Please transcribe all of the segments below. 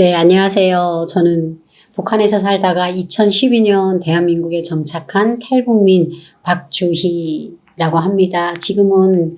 네, 안녕하세요. 저는 북한에서 살다가 2012년 대한민국에 정착한 탈북민 박주희라고 합니다. 지금은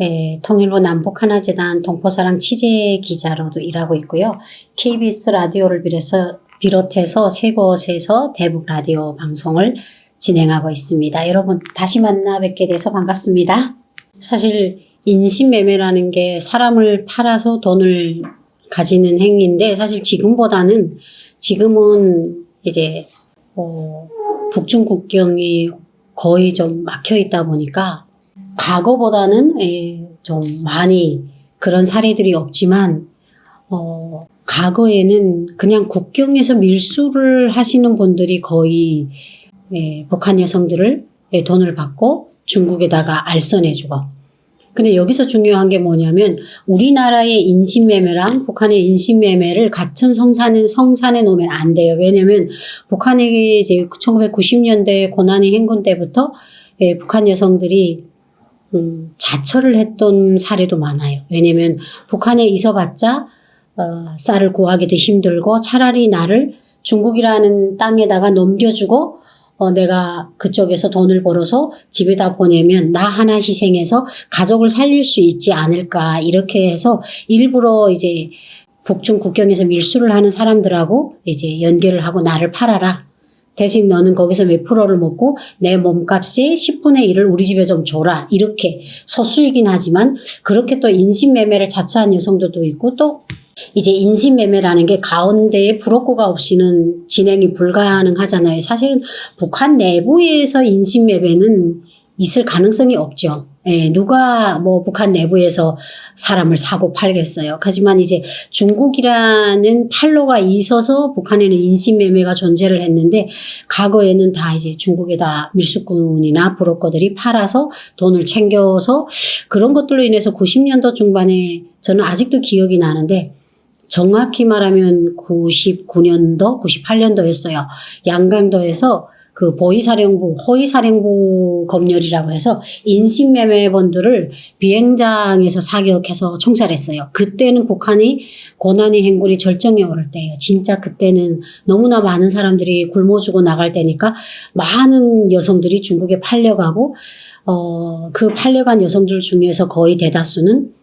에, 통일부 남북하나재단 동포사랑 취재 기자로도 일하고 있고요. KBS 라디오를 비롯해서, 비롯해서 세 곳에서 대북 라디오 방송을 진행하고 있습니다. 여러분 다시 만나 뵙게 돼서 반갑습니다. 사실 인신매매라는 게 사람을 팔아서 돈을 가지는 행위인데 사실 지금보다는 지금은 이제 어, 북중 국경이 거의 좀 막혀 있다 보니까 과거보다는 에, 좀 많이 그런 사례들이 없지만 어, 과거에는 그냥 국경에서 밀수를 하시는 분들이 거의 에, 북한 여성들을 에, 돈을 받고 중국에다가 알선해주고 근데 여기서 중요한 게 뭐냐면 우리나라의 인신매매랑 북한의 인신매매를 같은 성산에, 성산에 놓으면 안 돼요. 왜냐면 북한이 이제 1990년대 고난의 행군 때부터 예, 북한 여성들이 음, 자처를 했던 사례도 많아요. 왜냐면 북한에 있어봤자 어, 쌀을 구하기도 힘들고 차라리 나를 중국이라는 땅에다가 넘겨주고 어, 내가 그쪽에서 돈을 벌어서 집에다 보내면 나 하나 희생해서 가족을 살릴 수 있지 않을까 이렇게 해서 일부러 이제 북중 국경에서 밀수를 하는 사람들하고 이제 연결을 하고 나를 팔아라. 대신 너는 거기서 몇 프로를 먹고 내 몸값의 10분의 1을 우리 집에 좀 줘라. 이렇게 소수이긴 하지만 그렇게 또 인신매매를 자처한 여성들도 있고 또 이제 인신매매라는 게 가운데에 불옥고가 없이는 진행이 불가능하잖아요. 사실은 북한 내부에서 인신매매는 있을 가능성이 없죠. 예, 누가 뭐 북한 내부에서 사람을 사고 팔겠어요. 하지만 이제 중국이라는 팔로가 있어서 북한에는 인신매매가 존재를 했는데 과거에는 다 이제 중국에다 밀수꾼이나 브로커들이 팔아서 돈을 챙겨서 그런 것들로 인해서 90년도 중반에 저는 아직도 기억이 나는데 정확히 말하면 99년도, 98년도였어요. 양강도에서 그 보이사령부, 호위사령부 검열이라고 해서 인신매매범들을 비행장에서 사격해서 총살했어요. 그때는 북한이 고난의 행군이 절정에 오를 때예요. 진짜 그때는 너무나 많은 사람들이 굶어 죽어 나갈 때니까 많은 여성들이 중국에 팔려가고 어, 그 팔려간 여성들 중에서 거의 대다수는 이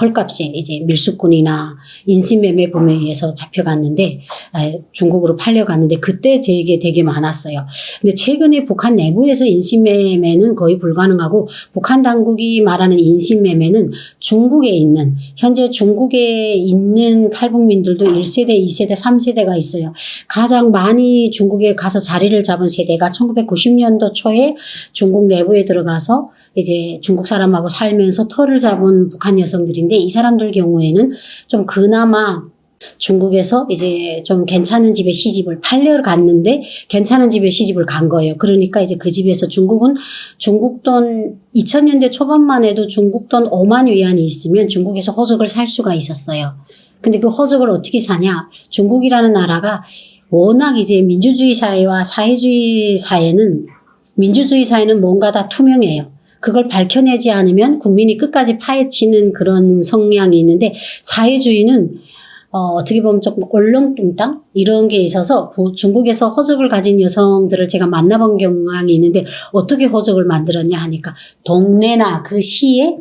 헐값에 이제 밀수꾼이나 인신매매 범에 의해서 잡혀갔는데 아, 중국으로 팔려갔는데 그때 제게 되게 많았어요. 근데 최근에 북한 내부에서 인신매매는 거의 불가능하고 북한 당국이 말하는 인신매매는 중국에 있는 현재 중국에 있는 탈북민들도 1세대, 2세대, 3세대가 있어요. 가장 많이 중국에 가서 자리를 잡은 세대가 1990년도 초에 중국 내부에 들어가서 이제 중국 사람하고 살면서 터를 잡은 북한 여 성들인데 이 사람들 경우에는 좀 그나마 중국에서 이제 좀 괜찮은 집에 시집을 팔려 갔는데 괜찮은 집에 시집을 간 거예요. 그러니까 이제 그 집에서 중국은 중국 돈 2000년대 초반만 해도 중국 돈 5만 위안이 있으면 중국에서 호적을 살 수가 있었어요. 근데 그 호적을 어떻게 사냐? 중국이라는 나라가 워낙 이제 민주주의 사회와 사회주의 사회는 민주주의 사회는 뭔가 다 투명해요. 그걸 밝혀내지 않으면 국민이 끝까지 파헤치는 그런 성향이 있는데 사회주의는 어, 어떻게 보면 조금 얼렁뚱땅 이런 게 있어서 부, 중국에서 허적을 가진 여성들을 제가 만나본 경향이 있는데 어떻게 허적을 만들었냐 하니까 동네나 그 시에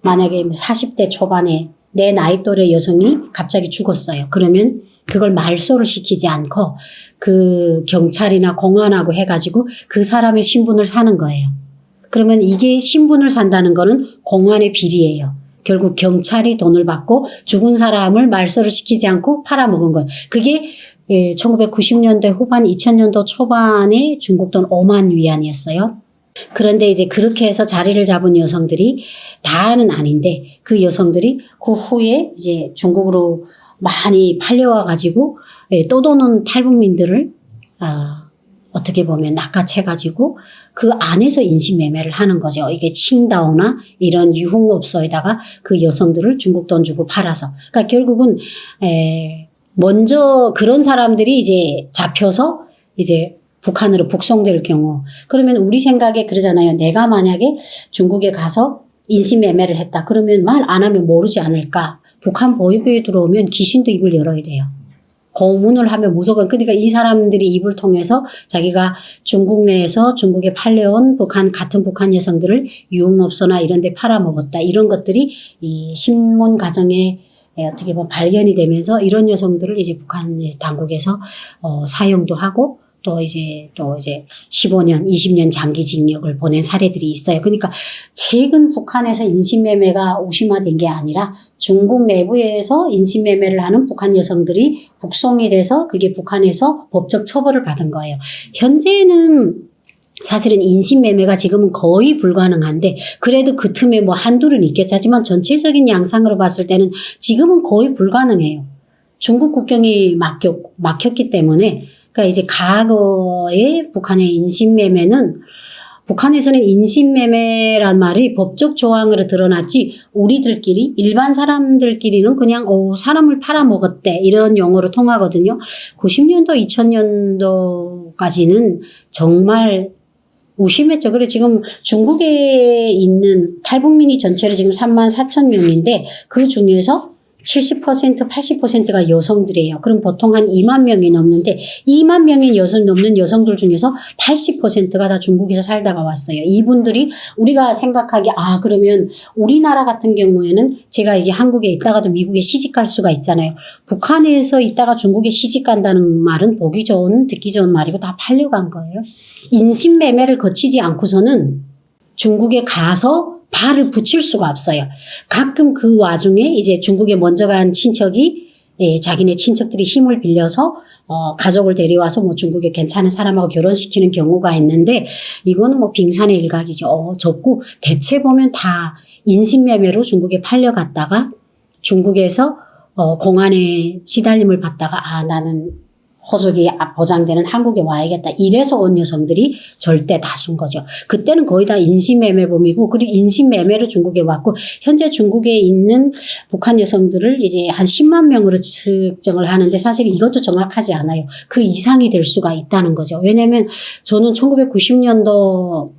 만약에 40대 초반에 내 나이 또래 여성이 갑자기 죽었어요. 그러면 그걸 말소를 시키지 않고 그 경찰이나 공안하고 해가지고 그 사람의 신분을 사는 거예요. 그러면 이게 신분을 산다는 거는 공안의 비리예요. 결국 경찰이 돈을 받고 죽은 사람을 말소를 시키지 않고 팔아먹은 것. 그게 1990년대 후반, 2000년도 초반에 중국 돈 5만 위안이었어요. 그런데 이제 그렇게 해서 자리를 잡은 여성들이 다는 아닌데 그 여성들이 그 후에 이제 중국으로 많이 팔려와 가지고 또 도는 탈북민들을 어, 어떻게 보면 낚아채가지고 그 안에서 인신매매를 하는 거죠. 이게 칭다오나 이런 유흥업소에다가 그 여성들을 중국 돈 주고 팔아서. 그러니까 결국은 에 먼저 그런 사람들이 이제 잡혀서 이제 북한으로 북송될 경우 그러면 우리 생각에 그러잖아요. 내가 만약에 중국에 가서 인신매매를 했다. 그러면 말 안 하면 모르지 않을까. 북한 보위부에 들어오면 귀신도 입을 열어야 돼요. 고문을 하면 무조건 그러니까 이 사람들이 입을 통해서 자기가 중국 내에서 중국에 팔려온 북한 같은 북한 여성들을 유흥업소나 이런 데 팔아먹었다 이런 것들이 이 신문 가정에 예, 어떻게 보면 발견이 되면서 이런 여성들을 이제 북한 당국에서 어, 사용도 하고 또 이제 또 이제 15년, 20년 장기 징역을 보낸 사례들이 있어요. 그러니까 최근 북한에서 인신매매가 우심화된 게 아니라 중국 내부에서 인신매매를 하는 북한 여성들이 북송이 돼서 그게 북한에서 법적 처벌을 받은 거예요. 현재는 사실은 인신매매가 지금은 거의 불가능한데 그래도 그 틈에 뭐 한둘은 있겠지 하지만 전체적인 양상으로 봤을 때는 지금은 거의 불가능해요. 중국 국경이 막혔, 막혔기 때문에 그러니까 이제 과거에 북한의 인신매매는 북한에서는 인신매매란 말이 법적 조항으로 드러났지 우리들끼리 일반 사람들끼리는 그냥 어, 사람을 팔아먹었대 이런 용어로 통하거든요. 90년도 2000년도까지는 정말 무심했죠. 그래 지금 중국에 있는 탈북민이 전체로 지금 3만 4천 명인데 그 중에서 70% 80%가 여성들이에요. 그럼 보통 한 2만 명이 넘는데 2만 명이 여성 넘는 여성들 중에서 80%가 다 중국에서 살다가 왔어요. 이분들이 우리가 생각하기 아 그러면 우리나라 같은 경우에는 제가 이게 한국에 있다가도 미국에 시집 갈 수가 있잖아요. 북한에서 있다가 중국에 시집 간다는 말은 보기 좋은 듣기 좋은 말이고 다 팔려간 거예요. 인신매매를 거치지 않고서는 중국에 가서 발을 붙일 수가 없어요. 가끔 그 와중에 이제 중국에 먼저 간 친척이 예, 자기네 친척들이 힘을 빌려서 어, 가족을 데려와서 뭐 중국에 괜찮은 사람하고 결혼시키는 경우가 있는데 이거는 뭐 빙산의 일각이죠. 어, 적고 대체 보면 다 인신매매로 중국에 팔려갔다가 중국에서 어, 공안에 시달림을 받다가 아 나는 호적이 보장되는 한국에 와야겠다. 이래서 온 여성들이 절대 다수인 거죠. 그때는 거의 다 인신매매범이고, 그리고 인신매매로 중국에 왔고, 현재 중국에 있는 북한 여성들을 이제 한 10만 명으로 측정을 하는데 사실 이것도 정확하지 않아요. 그 이상이 될 수가 있다는 거죠. 왜냐면 저는 1990년도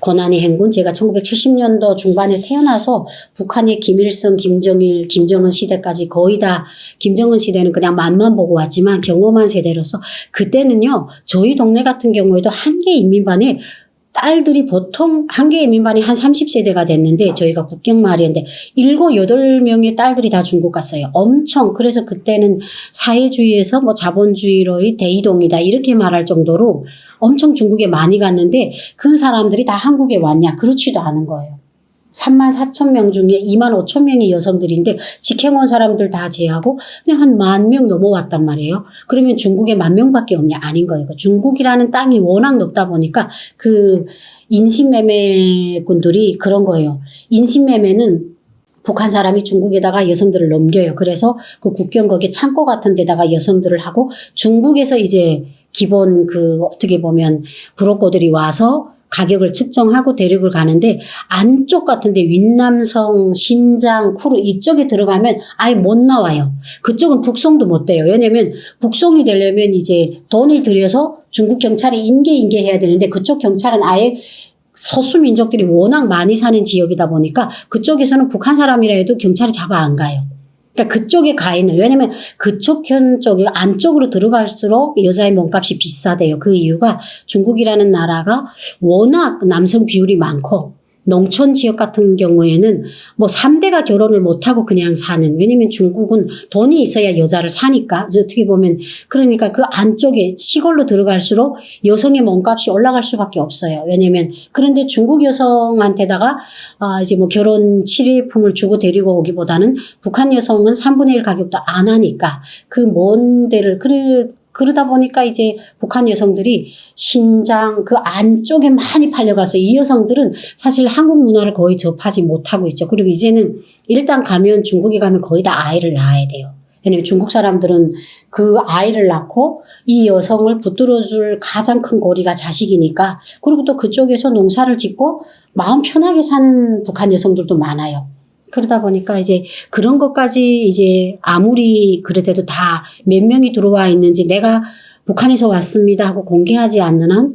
고난의 행군. 제가 1970년도 중반에 태어나서 북한의 김일성, 김정일, 김정은 시대까지 거의 다 김정은 시대는 그냥 맛만 보고 왔지만 경험한 세대로서 그때는요 저희 동네 같은 경우에도 한 개 인민반에 딸들이 보통 한 개의 민반이 한 30세대가 됐는데 저희가 국경 마을이었는데 일곱 여덟 명의 딸들이 다 중국 갔어요. 엄청 그래서 그때는 사회주의에서 뭐 자본주의로의 대이동이다 이렇게 말할 정도로 엄청 중국에 많이 갔는데 그 사람들이 다 한국에 왔냐 그렇지도 않은 거예요. 3만 4천 명 중에 2만 5천 명이 여성들인데 직행원 사람들 다 제하고 그냥 한 만 명 넘어왔단 말이에요. 그러면 중국에 만 명밖에 없냐? 아닌 거예요. 그 중국이라는 땅이 워낙 넓다 보니까 그 인신매매꾼들이 그런 거예요. 인신매매는 북한 사람이 중국에다가 여성들을 넘겨요. 그래서 그 국경 거기 창고 같은 데다가 여성들을 하고 중국에서 이제 기본 그 어떻게 보면 브로커들이 와서 가격을 측정하고 대륙을 가는데 안쪽 같은데 윈남성, 신장, 쿠르 이쪽에 들어가면 아예 못 나와요. 그쪽은 북송도 못 돼요. 왜냐면 북송이 되려면 이제 돈을 들여서 중국 경찰이 인계 인계해야 되는데 그쪽 경찰은 아예 소수 민족들이 워낙 많이 사는 지역이다 보니까 그쪽에서는 북한 사람이라 해도 경찰이 잡아 안 가요. 그러니까 그쪽에 가 있는 왜냐면 그쪽 현 쪽에 안쪽으로 들어갈수록 여자의 몸값이 비싸대요. 그 이유가 중국이라는 나라가 워낙 남성 비율이 많고 농촌 지역 같은 경우에는 뭐 3대가 결혼을 못하고 그냥 사는, 왜냐면 중국은 돈이 있어야 여자를 사니까, 어떻게 보면, 그러니까 그 안쪽에 시골로 들어갈수록 여성의 몸값이 올라갈 수밖에 없어요. 왜냐면, 그런데 중국 여성한테다가, 아, 이제 뭐 결혼 치례품을 주고 데리고 오기보다는 북한 여성은 3분의 1 가격도 안 하니까 그 먼 데를, 그래, 그러다 보니까 이제 북한 여성들이 신장 그 안쪽에 많이 팔려가서 이 여성들은 사실 한국 문화를 거의 접하지 못하고 있죠. 그리고 이제는 일단 가면 중국에 가면 거의 다 아이를 낳아야 돼요. 왜냐면 중국 사람들은 그 아이를 낳고 이 여성을 붙들어줄 가장 큰 고리가 자식이니까 그리고 또 그쪽에서 농사를 짓고 마음 편하게 사는 북한 여성들도 많아요. 그러다 보니까 이제 그런 것까지 이제 아무리 그래도 다 몇 명이 들어와 있는지 내가 북한에서 왔습니다 하고 공개하지 않는 한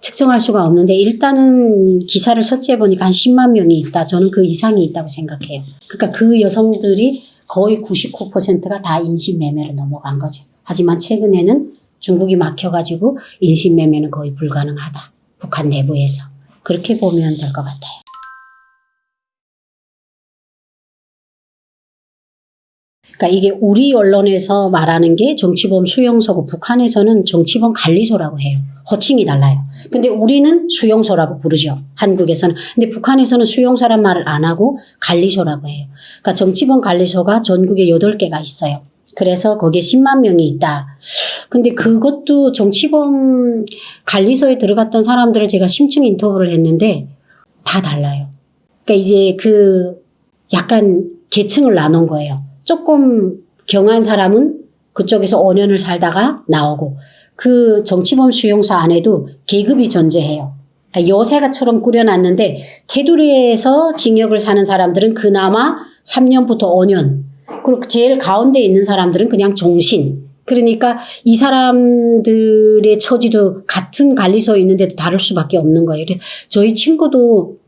측정할 수가 없는데 일단은 기사를 서치해 보니까 한 10만 명이 있다. 저는 그 이상이 있다고 생각해요. 그러니까 그 여성들이 거의 99%가 다 인신매매로 넘어간 거죠. 하지만 최근에는 중국이 막혀가지고 인신매매는 거의 불가능하다. 북한 내부에서. 그렇게 보면 될 것 같아요. 그러니까 이게 우리 언론에서 말하는 게 정치범 수용소고 북한에서는 정치범 관리소라고 해요. 호칭이 달라요. 근데 우리는 수용소라고 부르죠. 한국에서는. 근데 북한에서는 수용소란 말을 안 하고 관리소라고 해요. 그러니까 정치범 관리소가 전국에 8개가 있어요. 그래서 거기에 10만 명이 있다. 근데 그것도 정치범 관리소에 들어갔던 사람들을 제가 심층 인터뷰를 했는데 다 달라요. 그러니까 이제 그 약간 계층을 나눈 거예요. 조금 경한 사람은 그쪽에서 5년을 살다가 나오고 그 정치범 수용소 안에도 계급이 존재해요. 그러니까 요새가처럼 꾸려놨는데 테두리에서 징역을 사는 사람들은 그나마 3년부터 5년 그리고 제일 가운데 있는 사람들은 그냥 종신 그러니까 이 사람들의 처지도 같은 관리소에 있는데도 다를 수밖에 없는 거예요. 저희 친구도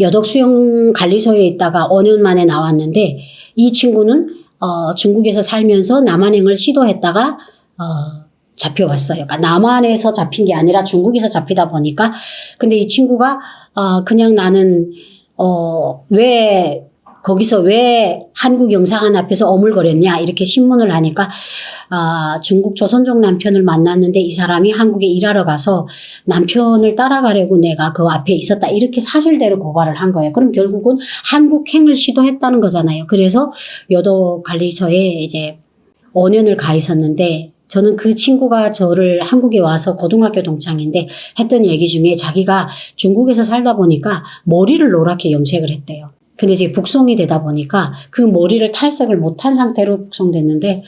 여덕 수용 관리소에 있다가 5년 만에 나왔는데 이 친구는 어, 중국에서 살면서 남한행을 시도했다가 어, 잡혀왔어요. 그러니까 남한에서 잡힌 게 아니라 중국에서 잡히다 보니까 근데 이 친구가 어, 그냥 나는 어, 왜 거기서 왜 한국 영상관 앞에서 어물거렸냐 이렇게 신문을 하니까 아, 중국 조선족 남편을 만났는데 이 사람이 한국에 일하러 가서 남편을 따라가려고 내가 그 앞에 있었다 이렇게 사실대로 고발을 한 거예요. 그럼 결국은 한국행을 시도했다는 거잖아요. 그래서 여도 관리소에 이제 5년을 가 있었는데 저는 그 친구가 저를 한국에 와서 고등학교 동창인데 했던 얘기 중에 자기가 중국에서 살다 보니까 머리를 노랗게 염색을 했대요. 근데 이제 북송이 되다 보니까 그 머리를 탈색을 못한 상태로 북송됐는데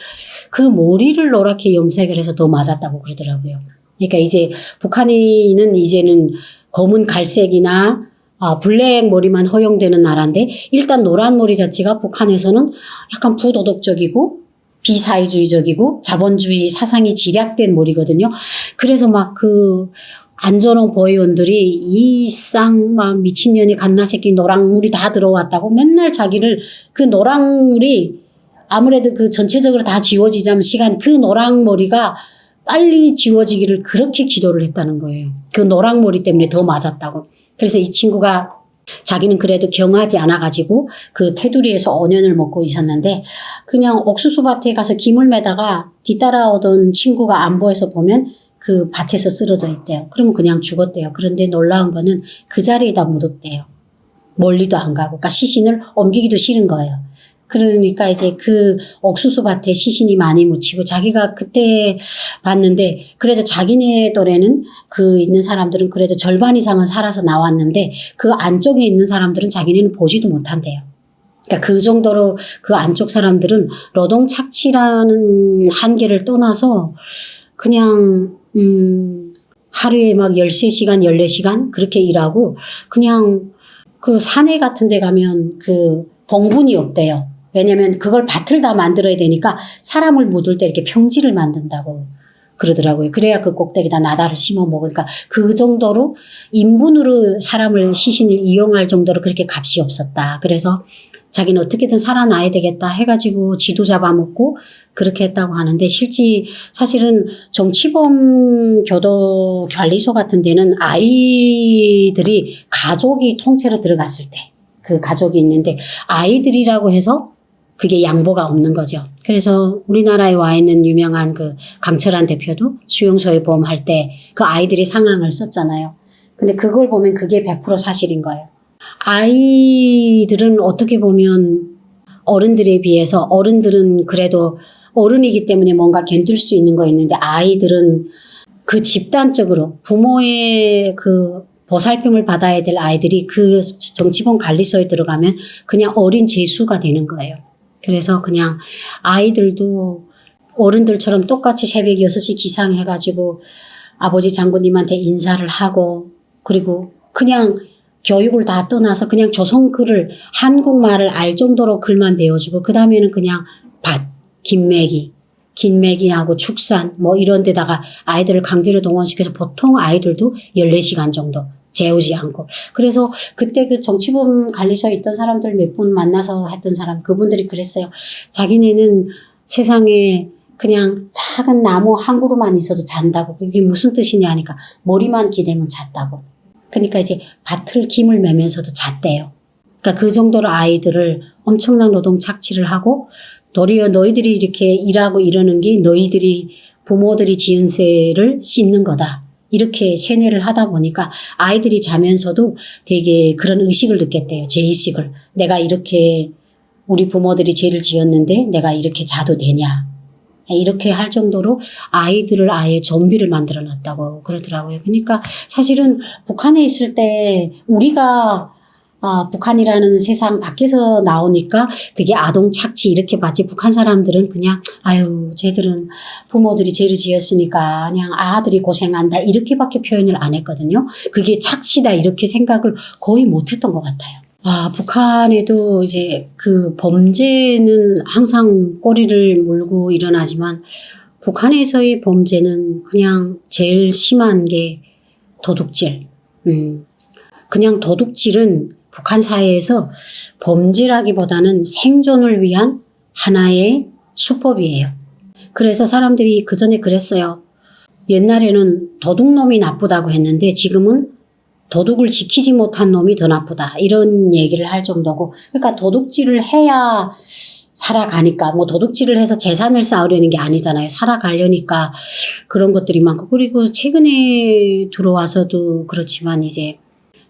그 머리를 노랗게 염색을 해서 더 맞았다고 그러더라고요. 그러니까 이제 북한인은 이제는 검은 갈색이나 아, 블랙 머리만 허용되는 나라인데 일단 노란 머리 자체가 북한에서는 약간 부도덕적이고 비사회주의적이고 자본주의 사상이 지략된 머리거든요. 그래서 막 그 안전호 보위원들이 이 쌍막 미친년이 갓나 새끼 노랑물이 다 들어왔다고 맨날 자기를 그 노랑물이 아무래도 그 전체적으로 다 지워지자면 시간 그 노랑머리가 빨리 지워지기를 그렇게 기도를 했다는 거예요. 그 노랑머리 때문에 더 맞았다고. 그래서 이 친구가 자기는 그래도 경하지 않아가지고 그 테두리에서 5년을 먹고 있었는데 그냥 옥수수 밭에 가서 김을 매다가 뒤따라오던 친구가 안 보여서 보면 그 밭에서 쓰러져 있대요. 그러면 그냥 죽었대요. 그런데 놀라운 거는 그 자리에다 묻었대요. 멀리도 안 가고, 그러니까 시신을 옮기기도 싫은 거예요. 그러니까 이제 그 옥수수 밭에 시신이 많이 묻히고 자기가 그때 봤는데 그래도 자기네 또래는 그 있는 사람들은 그래도 절반 이상은 살아서 나왔는데 그 안쪽에 있는 사람들은 자기네는 보지도 못한대요. 그러니까 그 정도로 그 안쪽 사람들은 노동 착취라는 한계를 떠나서 그냥 음 하루에 막 13시간, 14시간 그렇게 일하고 그냥 그 사내 같은 데 가면 그 봉분이 없대요. 왜냐면 그걸 밭을 다 만들어야 되니까 사람을 묻을 때 이렇게 평지를 만든다고 그러더라고요. 그래야 그 꼭대기다 나다를 심어 먹으니까 그 정도로 인분으로 사람을 시신을 이용할 정도로 그렇게 값이 없었다. 그래서 자기는 어떻게든 살아나야 되겠다 해가지고 지도 잡아먹고 그렇게 했다고 하는데 실제 사실은 정치범 교도 관리소 같은 데는 아이들이 가족이 통째로 들어갔을 때 그 가족이 있는데 아이들이라고 해서 그게 양보가 없는 거죠. 그래서 우리나라에 와 있는 유명한 그 강철한 대표도 수용소에 보험할 때 그 아이들이 상황을 썼잖아요. 근데 그걸 보면 그게 100% 사실인 거예요. 아이들은 어떻게 보면 어른들에 비해서 어른들은 그래도 어른이기 때문에 뭔가 견딜 수 있는 거 있는데 아이들은 그 집단적으로 부모의 그 보살핌을 받아야 될 아이들이 그 정치범 관리소에 들어가면 그냥 어린 재수가 되는 거예요. 그래서 그냥 아이들도 어른들처럼 똑같이 새벽 6시 기상해가지고 아버지 장군님한테 인사를 하고 그리고 그냥 교육을 다 떠나서 그냥 조선 글을 한국말을 알 정도로 글만 배워주고 그 다음에는 그냥 밭, 김매기, 긴매기하고 축산 뭐 이런 데다가 아이들을 강제로 동원시켜서 보통 아이들도 14시간 정도 재우지 않고. 그래서 그때 그 정치범 관리소에 있던 사람들 몇 분 만나서 했던 사람, 그분들이 그랬어요. 자기네는 세상에 그냥 작은 나무 한 그루만 있어도 잔다고. 그게 무슨 뜻이냐 하니까 머리만 기대면 잤다고. 그러니까 이제 밭을 김을 매면서도 잤대요. 그러니까 그 정도로 아이들을 엄청난 노동 착취를 하고 도리어 너희들이 이렇게 일하고 이러는 게 너희들이 부모들이 지은 세를 씻는 거다. 이렇게 세뇌를 하다 보니까 아이들이 자면서도 되게 그런 의식을 느꼈대요. 제의식을. 내가 이렇게 우리 부모들이 죄를 지었는데 내가 이렇게 자도 되냐. 이렇게 할 정도로 아이들을 아예 좀비를 만들어 놨다고 그러더라고요. 그러니까 사실은 북한에 있을 때 우리가 아, 북한이라는 세상 밖에서 나오니까 그게 아동 착취 이렇게 봤지 북한 사람들은 그냥 아유 쟤들은 부모들이 죄를 지었으니까 그냥 아들이 고생한다 이렇게밖에 표현을 안 했거든요. 그게 착취다 이렇게 생각을 거의 못했던 것 같아요. 아 북한에도 이제 그 범죄는 항상 꼬리를 물고 일어나지만 북한에서의 범죄는 그냥 제일 심한 게 도둑질. 음. 그냥 도둑질은 북한 사회에서 범죄라기보다는 생존을 위한 하나의 수법이에요. 그래서 사람들이 그 전에 그랬어요. 옛날에는 도둑놈이 나쁘다고 했는데 지금은 도둑을 지키지 못한 놈이 더 나쁘다. 이런 얘기를 할 정도고. 그러니까 도둑질을 해야 살아가니까, 뭐 도둑질을 해서 재산을 쌓으려는 게 아니잖아요. 살아가려니까 그런 것들이 많고. 그리고 최근에 들어와서도 그렇지만 이제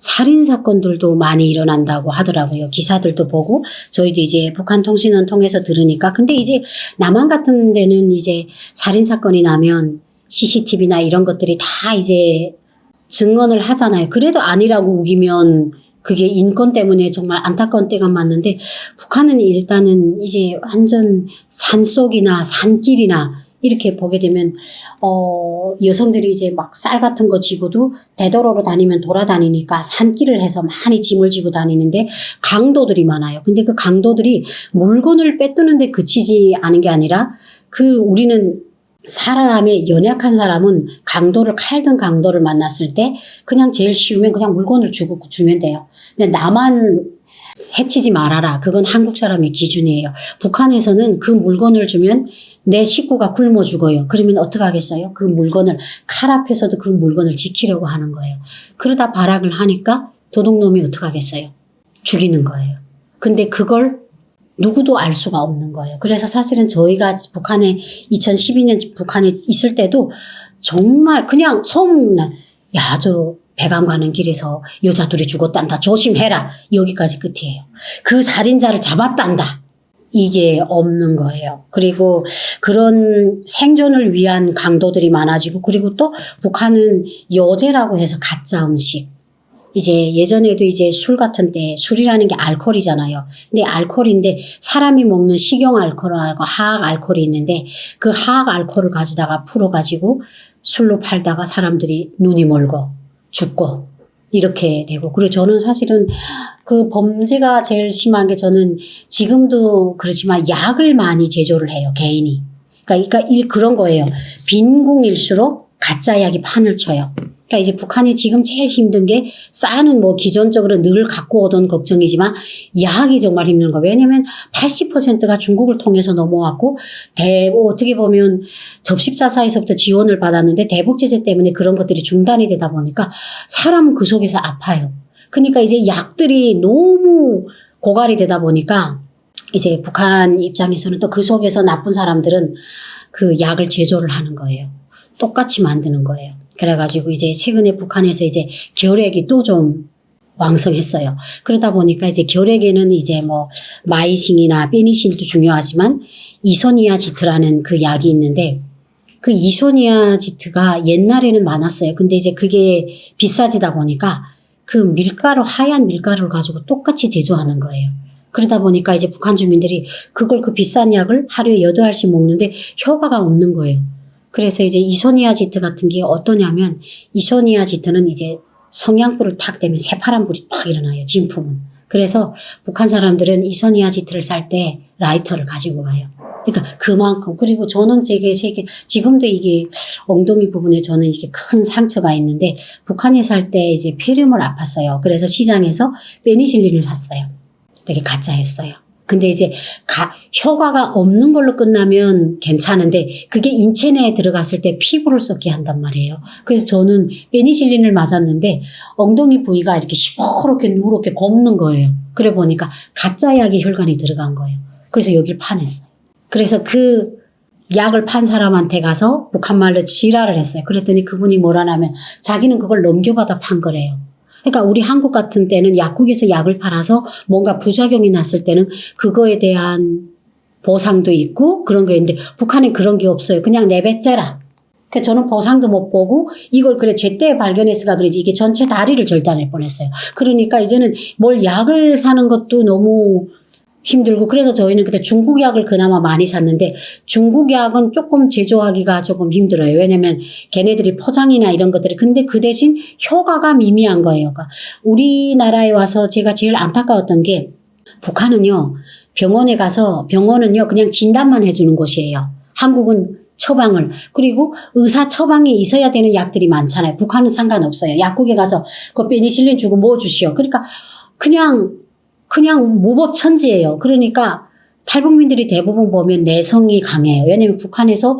살인 사건들도 많이 일어난다고 하더라고요. 기사들도 보고 저희도 이제 북한 통신원 통해서 들으니까 근데 이제 남한 같은 데는 이제 살인 사건이 나면 CCTV나 이런 것들이 다 이제 증언을 하잖아요. 그래도 아니라고 우기면 그게 인권 때문에 정말 안타까운 때가 많는데 북한은 일단은 이제 완전 산속이나 산길이나 이렇게 보게 되면 어 여성들이 이제 막 쌀 같은 거 지고도 대도로로 다니면 돌아다니니까 산길을 해서 많이 짐을 지고 다니는데 강도들이 많아요. 근데 그 강도들이 물건을 빼뜨는데 그치지 않은 게 아니라 그 우리는 사람의 연약한 사람은 강도를 칼든 강도를 만났을 때 그냥 제일 쉬우면 그냥 물건을 주고 주면 돼요. 근데 나만 해치지 말아라. 그건 한국 사람의 기준이에요. 북한에서는 그 물건을 주면 내 식구가 굶어 죽어요. 그러면 어떻게 하겠어요? 그 물건을 칼 앞에서도 그 물건을 지키려고 하는 거예요. 그러다 발악을 하니까 도둑놈이 어떻게 하겠어요? 죽이는 거예요. 근데 그걸 누구도 알 수가 없는 거예요. 그래서 사실은 저희가 북한에 2012년 북한에 있을 때도 정말 그냥 소문난 야 저 배감 가는 길에서 여자 둘이 죽었단다. 조심해라. 여기까지 끝이에요. 그 살인자를 잡았단다. 이게 없는 거예요. 그리고 그런 생존을 위한 강도들이 많아지고 그리고 또 북한은 여제라고 해서 가짜 음식. 이제 예전에도 이제 술 같은 때 술이라는 게 알코올이잖아요. 근데 알코올인데 사람이 먹는 식용 알코올하고 하악 알코올이 있는데 그 하악 알코올을 가지다가 풀어 가지고 술로 팔다가 사람들이 눈이 멀고 죽고 이렇게 되고 그리고 저는 사실은 그 범죄가 제일 심한 게 저는 지금도 그렇지만 약을 많이 제조를 해요 개인이 그러니까, 그러니까 일 그런 거예요 빈궁일수록 가짜 약이 판을 쳐요 그러니까 이제 북한이 지금 제일 힘든 게 쌀은 뭐 기존적으로 늘 갖고 오던 걱정이지만 약이 정말 힘든 거. 왜냐면 80%가 중국을 통해서 넘어왔고 대 어떻게 보면 접십자사에서부터 지원을 받았는데 대북 제재 때문에 그런 것들이 중단이 되다 보니까 사람 그 속에서 아파요. 그러니까 이제 약들이 너무 고갈이 되다 보니까 이제 북한 입장에서는 또 그 속에서 나쁜 사람들은 그 약을 제조를 하는 거예요. 똑같이 만드는 거예요. 그래가지고 이제 최근에 북한에서 이제 결핵이 또 좀 왕성했어요. 그러다 보니까 이제 결핵에는 이제 뭐 마이싱이나 페니실도 중요하지만 이소니아지트라는 그 약이 있는데 그 이소니아지트가 옛날에는 많았어요. 근데 이제 그게 비싸지다 보니까 그 밀가루 하얀 밀가루를 가지고 똑같이 제조하는 거예요. 그러다 보니까 이제 북한 주민들이 그걸 그 비싼 약을 하루에 여덟 알씩 먹는데 효과가 없는 거예요. 그래서 이제 이소니아지트 같은 게 어떠냐면 이소니아지트는 이제 성냥불을 탁 대면 새파란 불이 탁 일어나요. 진품은. 그래서 북한 사람들은 이소니아지트를 살 때 라이터를 가지고 와요. 그러니까 그만큼 그리고 저는 제게 세계 지금도 이게 엉덩이 부분에 저는 이게 큰 상처가 있는데 북한에 살 때 이제 폐렴을 아팠어요. 그래서 시장에서 페니실린을 샀어요. 되게 가짜였어요. 근데 이제 가- 효과가 없는 걸로 끝나면 괜찮은데 그게 인체 내에 들어갔을 때 피부를 썩게 한단 말이에요. 그래서 저는 페니실린을 맞았는데 엉덩이 부위가 이렇게 시퍼렇게 누렇게 곱는 거예요. 그래 보니까 가짜 약이 혈관에 들어간 거예요. 그래서 여길 파냈어요. 그래서 그 약을 판 사람한테 가서 북한말로 지랄을 했어요. 그랬더니 그분이 뭐라냐면 자기는 그걸 넘겨받아 판 거래요. 그러니까 우리 한국 같은 때는 약국에서 약을 팔아서 뭔가 부작용이 났을 때는 그거에 대한 보상도 있고 그런 게 있는데 북한엔 그런 게 없어요. 그냥 내뱉자라. 그 저는 보상도 못 보고 이걸 그래 제때 발견했으가 그러지 이게 전체 다리를 절단할 뻔했어요. 그러니까 이제는 뭘 약을 사는 것도 너무 힘들고 그래서 저희는 그때 중국 약을 그나마 많이 샀는데 중국 약은 조금 제조하기가 조금 힘들어요. 왜냐면 걔네들이 포장이나 이런 것들이 근데 그 대신 효과가 미미한 거예요. 그러니까 우리나라에 와서 제가 제일 안타까웠던 게 북한은요 병원에 가서 병원은요 그냥 진단만 해주는 곳이에요. 한국은 처방을 그리고 의사 처방에 있어야 되는 약들이 많잖아요. 북한은 상관없어요. 약국에 가서 그 페니실린 주고 뭐 주시오. 그러니까 그냥 그냥 무법천지예요. 그러니까 탈북민들이 대부분 보면 내성이 강해요. 왜냐면 북한에서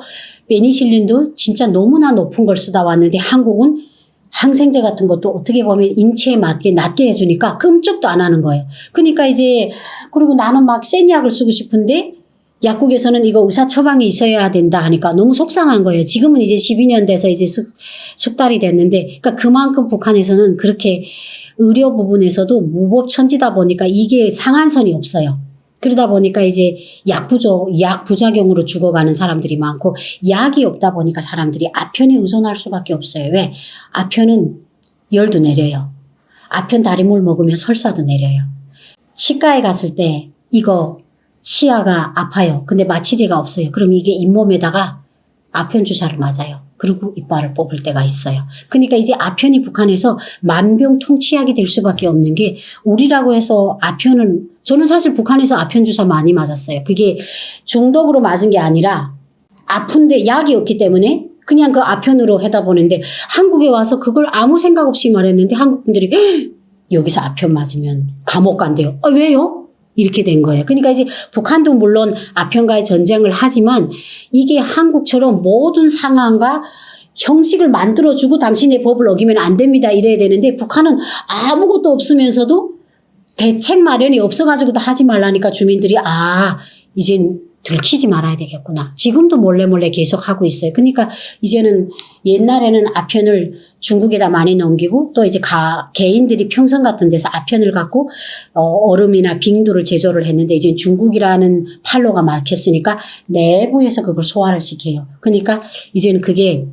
페니실린도 진짜 너무나 높은 걸 쓰다 왔는데 한국은 항생제 같은 것도 어떻게 보면 인체에 맞게 낮게 해주니까 끔찍도 안 하는 거예요. 그러니까 이제 그리고 나는 막 센 약을 쓰고 싶은데 약국에서는 이거 의사 처방이 있어야 된다 하니까 너무 속상한 거예요. 지금은 이제 12년 돼서 이제 숙, 숙달이 됐는데, 그러니까 그만큼 북한에서는 그렇게 의료 부분에서도 무법 천지다 보니까 이게 상한선이 없어요. 그러다 보니까 이제 약 부족, 약 부작용으로 죽어가는 사람들이 많고, 약이 없다 보니까 사람들이 아편에 의존할 수밖에 없어요. 왜? 아편은 열도 내려요. 아편 다리물 먹으면 설사도 내려요. 치과에 갔을 때 이거 치아가 아파요. 근데 마취제가 없어요. 그럼 이게 잇몸에다가 아편 주사를 맞아요. 그리고 이빨을 뽑을 때가 있어요. 그러니까 이제 아편이 북한에서 만병통치약이 될 수밖에 없는 게 우리라고 해서 아편은 저는 사실 북한에서 아편 주사 많이 맞았어요. 그게 중독으로 맞은 게 아니라 아픈데 약이 없기 때문에 그냥 그 아편으로 해다 보는데 한국에 와서 그걸 아무 생각 없이 말했는데 한국 분들이 "헉, 여기서 아편 맞으면 감옥 간대요. 아, 왜요? 이렇게 된 거예요. 그러니까 이제 북한도 물론 아편과의 전쟁을 하지만 이게 한국처럼 모든 상황과 형식을 만들어주고 당신의 법을 어기면 안 됩니다. 이래야 되는데 북한은 아무것도 없으면서도 대책 마련이 없어가지고도 하지 말라니까 주민들이 아, 이젠 들키지 말아야 되겠구나. 지금도 몰래 몰래 계속 하고 있어요. 그러니까 이제는 옛날에는 아편을 중국에다 많이 넘기고 또 이제 가, 개인들이 평선 같은 데서 아편을 갖고 어, 얼음이나 빙두를 제조를 했는데 이제 중국이라는 팔로가 막혔으니까 내부에서 그걸 소화를 시켜요. 그러니까 이제는 그게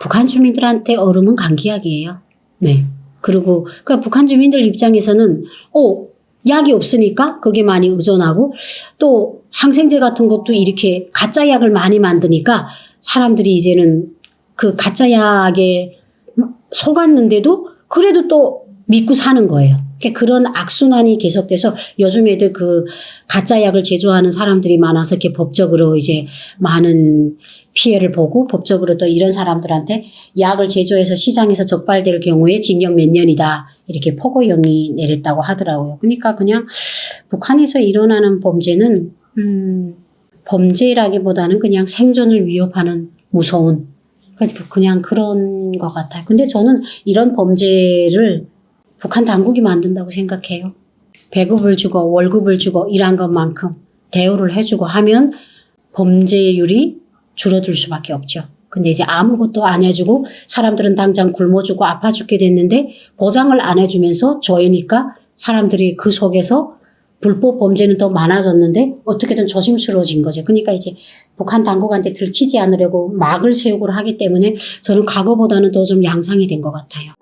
북한 주민들한테 얼음은 감기약이에요. 네. 그리고 그 북한 주민들 입장에서는 어 약이 없으니까 거기에 많이 의존하고 또 항생제 같은 것도 이렇게 가짜 약을 많이 만드니까 사람들이 이제는 그 가짜 약에 속았는데도 그래도 또 믿고 사는 거예요. 그러니까 그런 악순환이 계속돼서 요즘 애들 그 가짜 약을 제조하는 사람들이 많아서 이렇게 법적으로 이제 많은 피해를 보고 법적으로 또 이런 사람들한테 약을 제조해서 시장에서 적발될 경우에 징역 몇 년이다 이렇게 포고형이 내렸다고 하더라고요. 그러니까 그냥 북한에서 일어나는 범죄는 음, 범죄라기보다는 그냥 생존을 위협하는 무서운 그러니까 그냥 그런 것 같아요. 근데 저는 이런 범죄를 북한 당국이 만든다고 생각해요. 배급을 주고 월급을 주고 일한 것만큼 대우를 해주고 하면 범죄율이 줄어들 수밖에 없죠. 근데 이제 아무것도 안 해주고 사람들은 당장 굶어 죽고 아파 죽게 됐는데 보장을 안 해주면서 조이니까 사람들이 그 속에서 불법 범죄는 더 많아졌는데 어떻게든 조심스러워진 거죠. 그러니까 이제 북한 당국한테 들키지 않으려고 막을 세우고 하기 때문에 저는 과거보다는 더 좀 양상이 된 것 같아요.